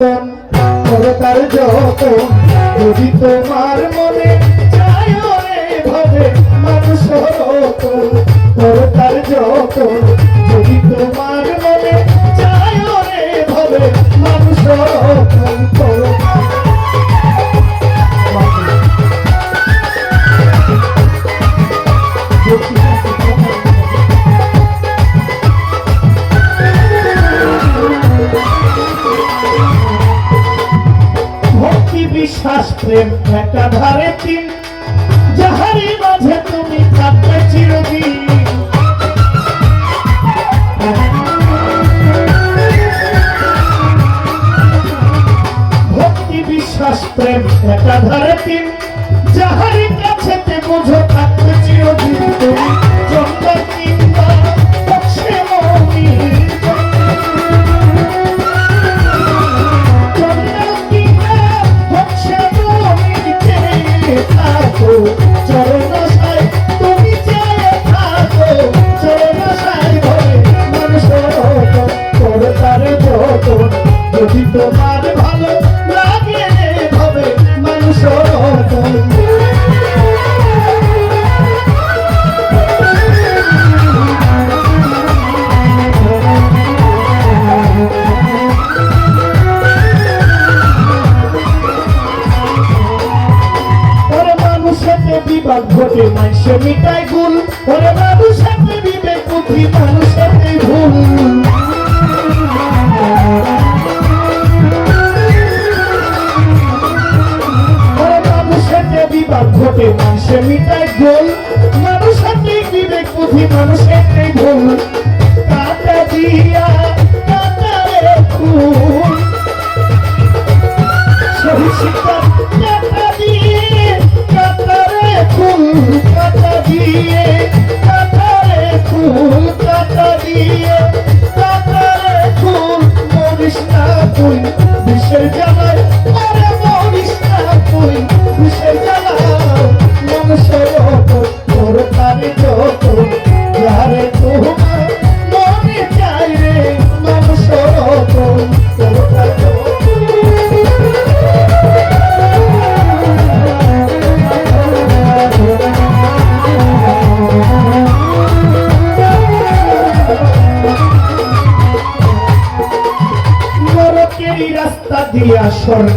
তার যত যদি তোমার মনে চায় ভাবে মানুষ তার যত যদি তোমার প্রেম একটা ধারে তিন যাহারি মাঝে তুমি থাকবে চিরদিন। ভক্তি, বিশ্বাস, প্রেম, একটা ধারে তিন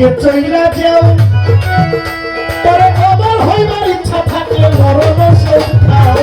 আগে চইলা যেও, পরে অমর হইবার ইচ্ছা থাকলে মরণ সৌখাও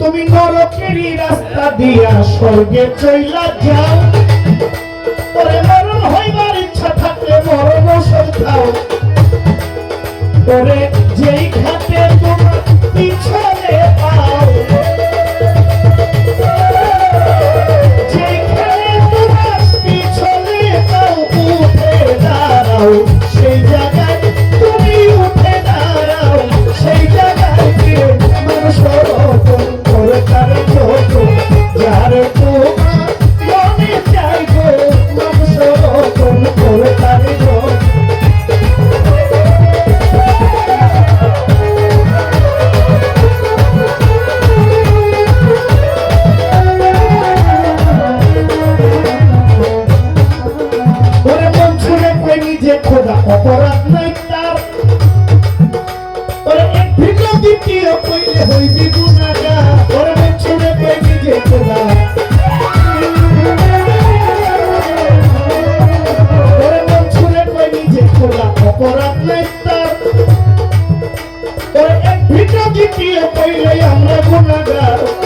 তুমি নরকেরই রাস্তা দিয়া স্বর্গে চইলা যাও। আত্মাইতার ওর এক ভিটা জিতিয়ে কইলে আমরা গুণাগার।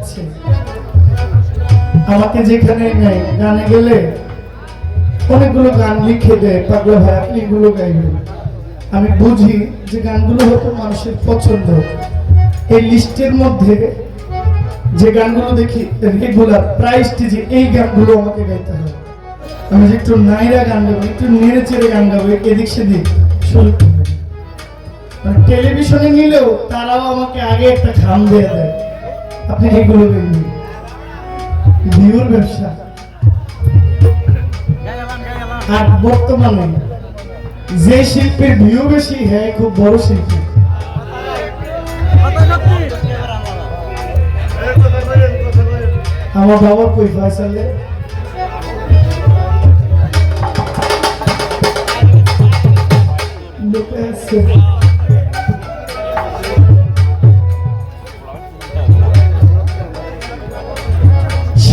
মরছে আমাকে যেখানে নেয় গানে গেলে অনেকগুলো গান লিখে দেয়, পাগলা ভাই আপনি এগুলো গাইবেন আমি বুঝি যে গানগুলো হয়তো মানুষের পছন্দ। এই লিস্টের মধ্যে যে গানগুলো দেখি রেগুলার প্রায় স্টেজে এই গানগুলো আমাকে গাইতে হয়। আমি যে একটু নাইরা গান গাবো, একটু নেড়ে চেড়ে গান গাবো, এদিক সেদিক মানে টেলিভিশনে নিলেও তারাও আমাকে আগে একটা খাম দিয়ে দেয়। আপনি এগুলো দেখবেন ভিউর ব্যবসা। আর বর্তমানে যে শিল্পের ভিউ বেশি হ্যাঁ খুব বড় শিল্পী। আমার বাবা কই ফয়সালে লোকে আছে।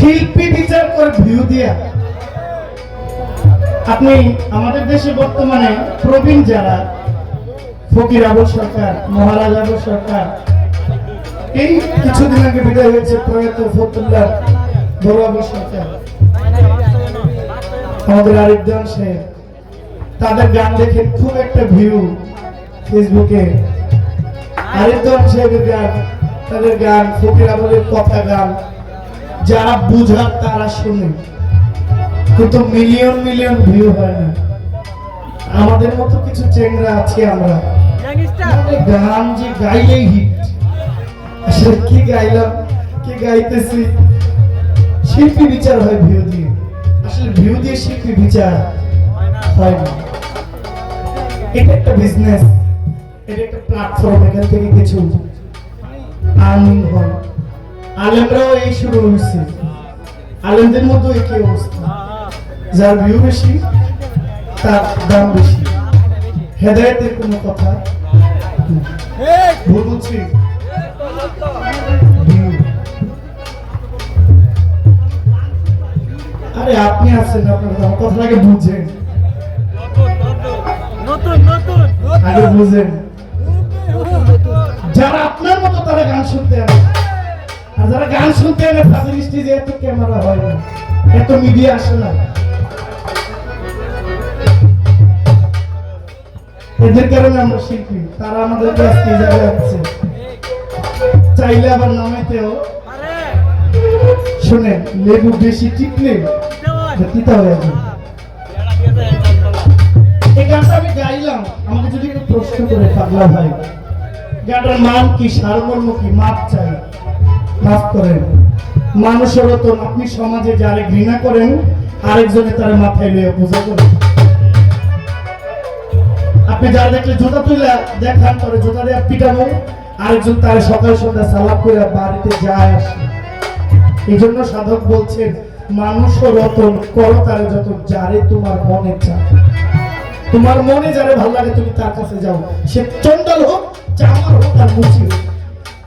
শিল্পী বিচার করে ভিউ দিয়া। আপনি আমাদের দেশে বর্তমানে প্রবীণ যারা, ফকির আবু সরকার, মহারাজ আবু সরকার, এই কিছুদিন আগে বিদায় হয়েছে প্রয়াত ফতুল্লাহ বড় আবু সরকার। আমাদের আরেকজন সাহেব, তাদের গান দেখে খুব একটা ভিউ ফেসবুকে। আরেকজন গান, তাদের গান, ফকির আবুলের কথা গান যারা বুঝার তারা শুনে। কিন্তু মিলিয়ন মিলিয়ন ভিউ হয় না। আমাদের মতো কিছু চেংরা আছি আমরা। আমাদের গান যে গাইলেই হিট আসলে কি গাইলাম কি গাইতেছি? শিল্পী বিচার হয় ভিউ দিয়ে। আসলে ভিউ দিয়ে শিল্পী বিচার হয় না। এটা একটা বিজনেস এটা একটা প্ল্যাটফর্ম এখান থেকে কিছু আর্নিং হয়। আলেমরাও এই শুরু হয়েছে আলেমদের মতো একই অবস্থা। যার ভিউ বেশি তার দাম বেশি। হেদায়তের কোনো কথা ভুল বলছি আরে আপনি আছেন আপনার আমার কথাটাকে বুঝেন। আগে বুঝেন। যারা আপনার মতো তারা গান শুনতে আসে। আর যারা গান শুনতে এলে তাদের স্টেজে এত ক্যামেরা হয় না, এত মিডিয়া আসে না। এদের কারণে আমরা শিল্পী, তারা আমাদেরকে স্টেজে যাচ্ছে। চাইলে আবার নামাইতেও শুনেন লেবু বেশি টিপলে তিতা হয়ে এই গানটা আমি গাইলাম, আমাকে যদি একটু প্রশ্ন করে পাগলা ভাই, গানটার মান কি? সারমর্ম কি? মাপ চাই। মাফ করেন। মানুষের রতন আপনি সমাজে যারে ঘৃণা করেন, আরেকজনে তার মাথায় নিয়ে পূজা করেন। আপনি যারা দেখলে জুতা তুলে দেখান করে জুতা দেওয়া পিটানো আরেকজন তার সকাল সন্ধ্যা সালাপ করে বাড়িতে যায় আসে। এই জন্য সাধক বলছেন, মানুষ রতন করো তারে যত যারে তোমার মনে চায়। তোমার মনে যারে ভালো লাগে তুমি তার কাছে যাও। সে চন্ডাল হোক, চামার হোক আর মুচি হোক।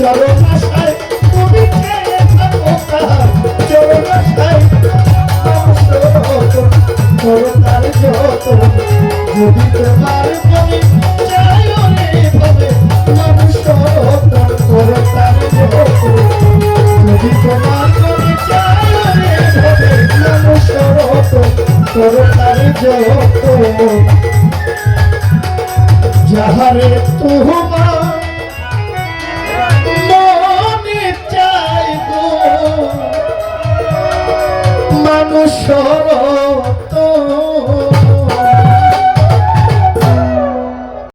চরণ আশায় তুমি খেয়ে থাকো তার চরণ আশায় করো যাহারে তোমার মানুষ